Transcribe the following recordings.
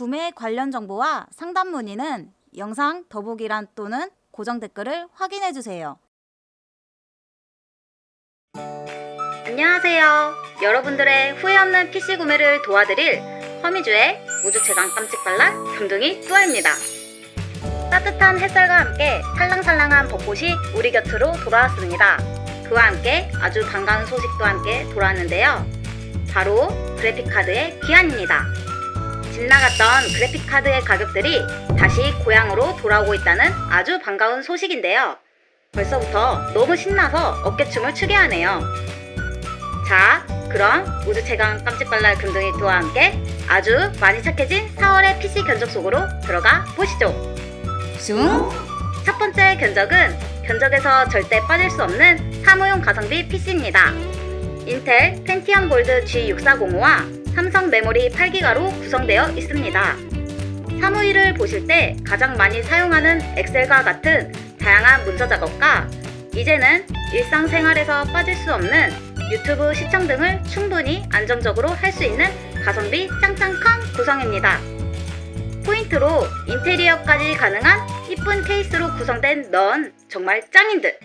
구매 관련 정보와 상담 문의는 영상 더보기란 또는 고정 댓글을 확인해 주세요. 안녕하세요. 여러분들의 후회 없는 PC 구매를 도와드릴 허미주의 우주 최강 깜찍발랄 금둥이 뚜아입니다. 따뜻한 햇살과 함께 살랑살랑한 벚꽃이 우리 곁으로 돌아왔습니다. 그와 함께 아주 반가운 소식도 함께 돌아왔는데요. 바로 그래픽카드의 귀환입니다. 집 나갔던 그래픽카드의 가격들이 다시 고향으로 돌아오고 있다는 아주 반가운 소식인데요. 벌써부터 너무 신나서 어깨춤을 추게 하네요. 자, 그럼 우주 최강 깜찍발랄 금둥이 뚜와 함께 아주 많이 착해진 4월의 PC 견적 속으로 들어가 보시죠. 슝! 첫 번째 견적은 견적에서 절대 빠질 수 없는 사무용 가성비 PC입니다. 인텔 펜티엄 골드 G6405와 삼성 메모리 8기가로 구성되어 있습니다. 사무일을 보실 때 가장 많이 사용하는 엑셀과 같은 다양한 문서 작업과 이제는 일상생활에서 빠질 수 없는 유튜브 시청 등을 충분히 안정적으로 할 수 있는 가성비 짱짱康 구성입니다. 포인트로 인테리어까지 가능한 이쁜 케이스로 구성된 넌 정말 짱인 듯!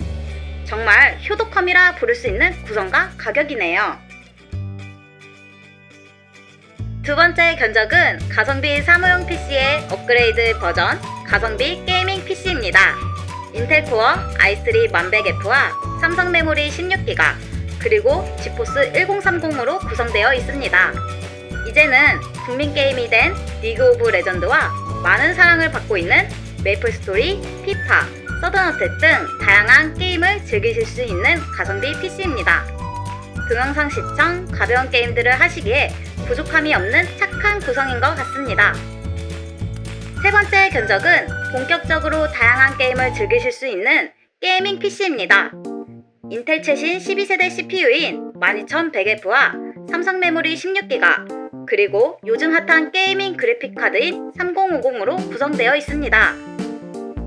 정말 효도컴이라 부를 수 있는 구성과 가격이네요. 두 번째 견적은 가성비 사무용 PC의 업그레이드 버전 가성비 게이밍 PC입니다. 인텔 코어 i3 1100F와 삼성 메모리 16기가 그리고 지포스 1030으로 구성되어 있습니다. 이제는 국민 게임이 된 리그 오브 레전드와 많은 사랑을 받고 있는 메이플 스토리, 피파, 서든어택 등 다양한 게임을 즐기실 수 있는 가성비 PC입니다. 동영상 시청, 가벼운 게임들을 하시기에 부족함이 없는 착한 구성인 것 같습니다. 세 번째 견적은 본격적으로 다양한 게임을 즐기실 수 있는 게이밍 PC입니다. 인텔 최신 12세대 CPU인 12100F와 삼성 메모리 16기가 그리고 요즘 핫한 게이밍 그래픽 카드인 3050으로 구성되어 있습니다.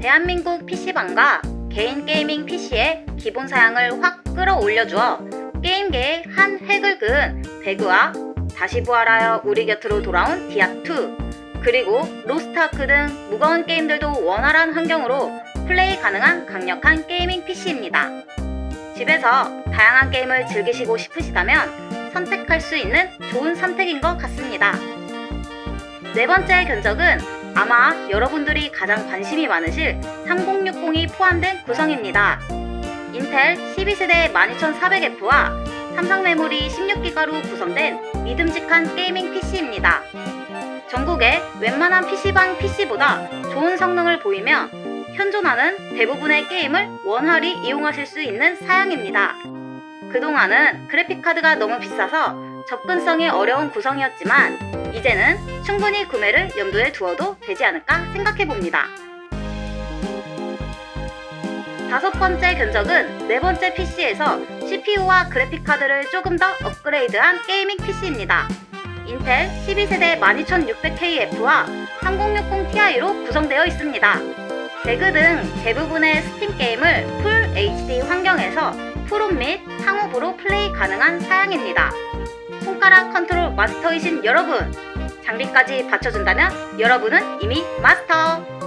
대한민국 PC방과 개인 게이밍 PC의 기본 사양을 확 끌어올려주어 게임계의 한 획을 그은 배그와 다시 부활하여 우리 곁으로 돌아온 디아2 그리고 로스트아크 등 무거운 게임들도 원활한 환경으로 플레이 가능한 강력한 게이밍 PC입니다. 집에서 다양한 게임을 즐기시고 싶으시다면 선택할 수 있는 좋은 선택인 것 같습니다. 네 번째 견적은 아마 여러분들이 가장 관심이 많으실 3060이 포함된 구성입니다. 인텔 12세대 12400F와 삼성 메모리 16기가로 구성된 믿음직한 게이밍 PC입니다. 전국의 웬만한 PC방 PC보다 좋은 성능을 보이며 현존하는 대부분의 게임을 원활히 이용하실 수 있는 사양입니다. 그동안은 그래픽카드가 너무 비싸서 접근성이 어려운 구성이었지만 이제는 충분히 구매를 염두에 두어도 되지 않을까 생각해 봅니다. 다섯 번째 견적은 네 번째 PC에서 CPU와 그래픽카드를 조금 더 업그레이드한 게이밍 PC입니다. 인텔 12세대 12600KF와 3060 Ti로 구성되어 있습니다. 배그 등 대부분의 스팀 게임을 풀 HD 환경에서 풀온 및 상업으로 플레이 가능한 사양입니다. 손가락 컨트롤 마스터이신 여러분, 장비까지 받쳐준다면 여러분은 이미 마스터!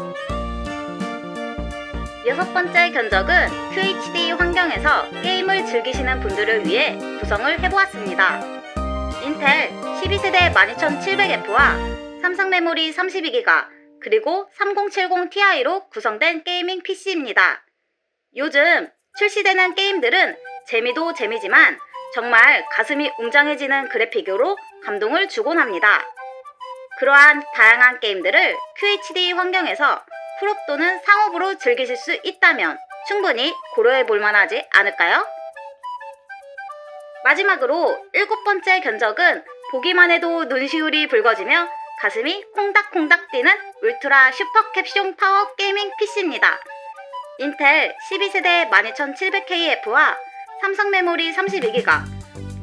여섯 번째 견적은 QHD 환경에서 게임을 즐기시는 분들을 위해 구성을 해보았습니다. 인텔 12세대 12700F와 삼성 메모리 32기가 그리고 3070 Ti로 구성된 게이밍 PC입니다. 요즘 출시되는 게임들은 재미도 재미지만 정말 가슴이 웅장해지는 그래픽으로 감동을 주곤 합니다. 그러한 다양한 게임들을 QHD 환경에서 풀업 또는 상업으로 즐기실 수 있다면 충분히 고려해 볼 만하지 않을까요? 마지막으로 일곱 번째 견적은 보기만 해도 눈시울이 붉어지며 가슴이 콩닥콩닥 뛰는 울트라 슈퍼 캡숑 파워 게이밍 PC입니다. 인텔 12세대 12700KF와 삼성 메모리 32기가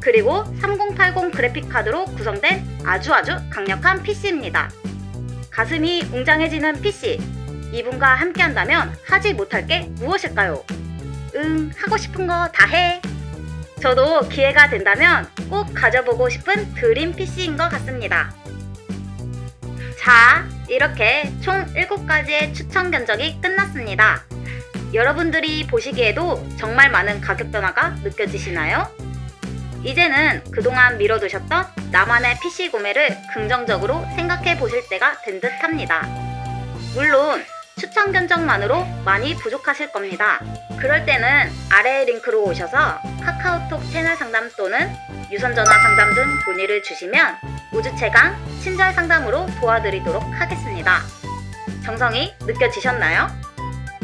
그리고 3080 그래픽 카드로 구성된 아주 아주 강력한 PC입니다. 가슴이 웅장해지는 PC 이분과 함께 한다면 하지 못할 게 무엇일까요? 응, 하고 싶은 거 다 해. 저도 기회가 된다면 꼭 가져보고 싶은 드림 PC인 것 같습니다. 자, 자, 이렇게 총 7가지의 추천 견적이 끝났습니다. 여러분들이 보시기에도 정말 많은 가격 변화가 느껴지시나요? 이제는 그동안 미뤄두셨던 나만의 PC 구매를 긍정적으로 생각해 보실 때가 된 듯 합니다. 물론 추천 견적만으로 많이 부족하실 겁니다. 그럴 때는 아래 링크로 오셔서 카카오톡 채널 상담 또는 유선전화 상담 등 문의를 주시면 우주 최강 친절 상담으로 도와드리도록 하겠습니다. 정성이 느껴지셨나요?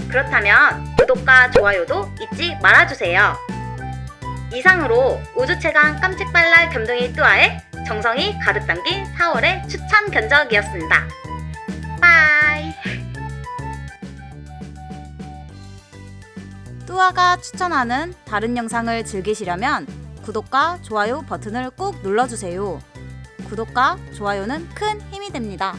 그렇다면 구독과 좋아요도 잊지 말아주세요. 이상으로 우주 최강 깜찍발랄 겸둥이 뚜아의 정성이 가득 담긴 4월의 추천 견적이었습니다. 빠이! 뚜아가 추천하는 다른 영상을 즐기시려면 구독과 좋아요 버튼을 꾹 눌러주세요. 구독과 좋아요는 큰 힘이 됩니다.